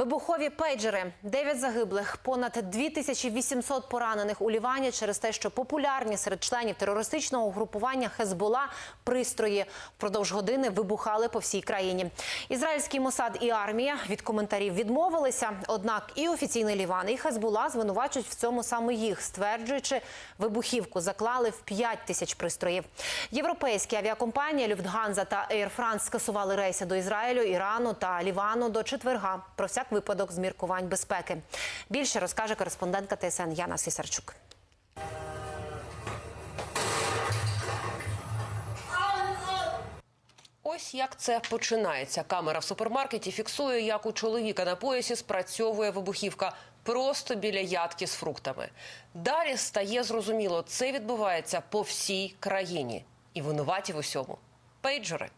Вибухові пейджери, 9 загиблих, понад 2800 поранених у Лівані через те, що популярні серед членів терористичного угрупування Хезбола пристрої впродовж години вибухали по всій країні. Ізраїльський Мосад і армія від коментарів відмовилися. Однак і офіційний Ліван, і Хезбола звинувачують в цьому саме їх, стверджуючи, вибухівку заклали в 5 тисяч пристроїв. Європейські авіакомпанії Люфтганза та Air France скасували рейси до Ізраїлю, Ірану та Лівану до четверга. Про всяк випадок з міркувань безпеки. Більше розкаже кореспондентка ТСН Яна Сісарчук. Ось як це починається. Камера в супермаркеті фіксує, як у чоловіка на поясі спрацьовує вибухівка просто біля ядки з фруктами. Далі стає зрозуміло, це відбувається по всій країні. І винуваті в усьому пейджери.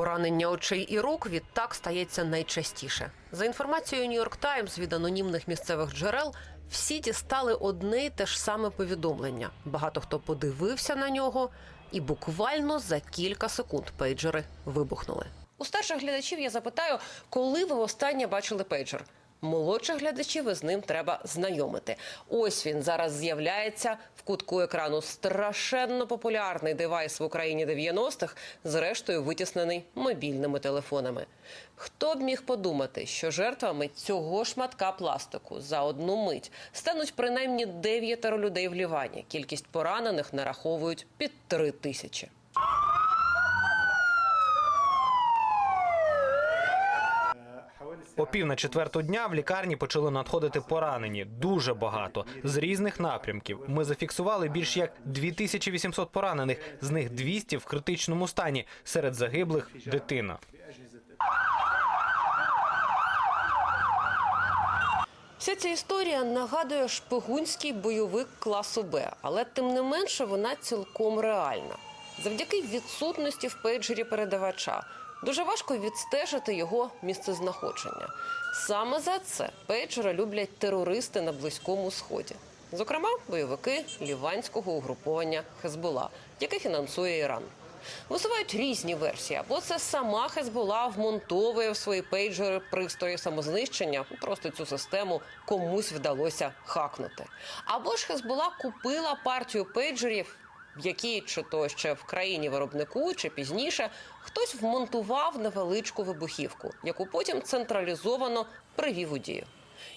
Поранення очей і рук відтак стається найчастіше. За інформацією Нью-Йорк Таймс від анонімних місцевих джерел, всі дістали одне й те ж саме повідомлення. Багато хто подивився на нього, і буквально за кілька секунд пейджери вибухнули. У старших глядачів я запитаю, коли ви востаннє бачили пейджер. Молодших глядачів із ним треба знайомити. Ось він зараз з'являється в кутку екрану. Страшенно популярний девайс в Україні 90-х, зрештою витіснений мобільними телефонами. Хто б міг подумати, що жертвами цього шматка пластику за одну мить стануть принаймні дев'ятеро людей в Лівані. Кількість поранених нараховують під три тисячі. О пів на четверту дня в лікарні почали надходити поранені. Дуже багато з різних напрямків. Ми зафіксували більш як 2800 поранених, з них 200 в критичному стані. Серед загиблих дитина. Вся ця історія нагадує шпигунський бойовик класу Б, але тим не менше вона цілком реальна. Завдяки відсутності в пейджері передавача дуже важко відстежити його місцезнаходження. Саме за це пейджера люблять терористи на близькому сході. Зокрема, бойовики ліванського угруповання Хезбола, яке фінансує Іран. Висувають різні версії. Або це сама Хезбола вмонтовує в свої пейджери пристрої самознищення. Просто цю систему комусь вдалося хакнути. Або ж Хезбола купила партію пейджерів, які чи то ще в країні виробнику, чи пізніше хтось вмонтував невеличку вибухівку, яку потім централізовано привів у дію.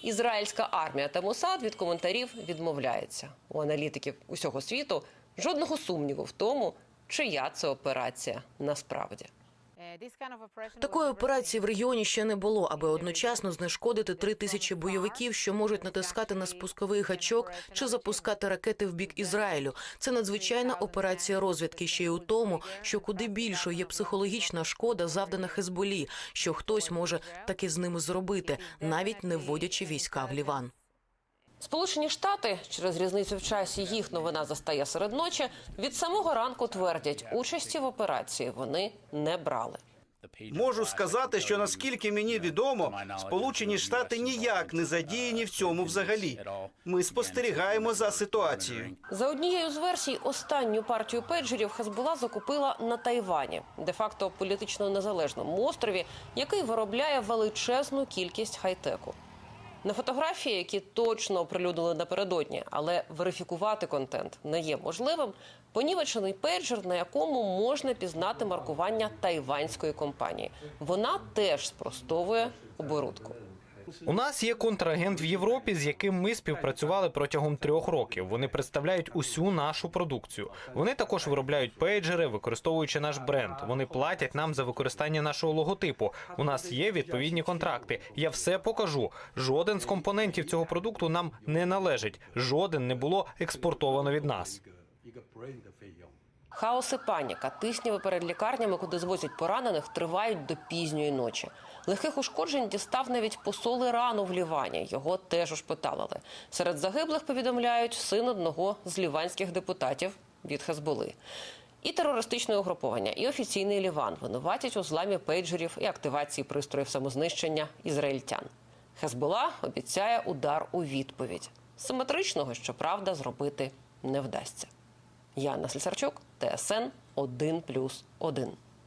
Ізраїльська армія та Мосад від коментарів відмовляється. У аналітиків усього світу жодного сумніву в тому, чия це операція насправді. Такої операції в регіоні ще не було, аби одночасно знешкодити три тисячі бойовиків, що можуть натискати на спусковий гачок чи запускати ракети в бік Ізраїлю. Це надзвичайна операція розвідки ще й у тому, що куди більшою є психологічна шкода, завдана Хезболі, що хтось може таки з ними зробити, навіть не вводячи війська в Ліван. Сполучені Штати через різницю в часі їх новина застає серед ночі. Від самого ранку твердять, участі в операції вони не брали. Можу сказати, що наскільки мені відомо, Сполучені Штати ніяк не задіяні в цьому взагалі. Ми спостерігаємо за ситуацією. За однією з версій, останню партію пейджерів Хезбола закупила на Тайвані, де-факто політично незалежному острові, який виробляє величезну кількість хай-теку. На фотографії, які точно оприлюднили напередодні, але верифікувати контент не є можливим. Понівечений пейджер, на якому можна пізнати маркування тайванської компанії. Вона теж спростовує оборудку. У нас є контрагент в Європі, з яким ми співпрацювали протягом трьох років. Вони представляють усю нашу продукцію. Вони також виробляють пейджери, використовуючи наш бренд. Вони платять нам за використання нашого логотипу. У нас є відповідні контракти. Я все покажу. Жоден з компонентів цього продукту нам не належить. Жоден не було експортовано від нас. Хаос і паніка, тисняви перед лікарнями, куди звозять поранених, тривають до пізньої ночі. Легких ушкоджень дістав навіть посол Ірану в Лівані. Його теж ушпиталили. Серед загиблих повідомляють син одного з ліванських депутатів від Хезболи. І терористичне угруповання, і офіційний Ліван винуватять у зламі пейджерів і активації пристроїв самознищення ізраїльтян. Хезбола обіцяє удар у відповідь. Симетричного, щоправда, зробити не вдасться. Яна Слісарчук, ТСН 1+,1.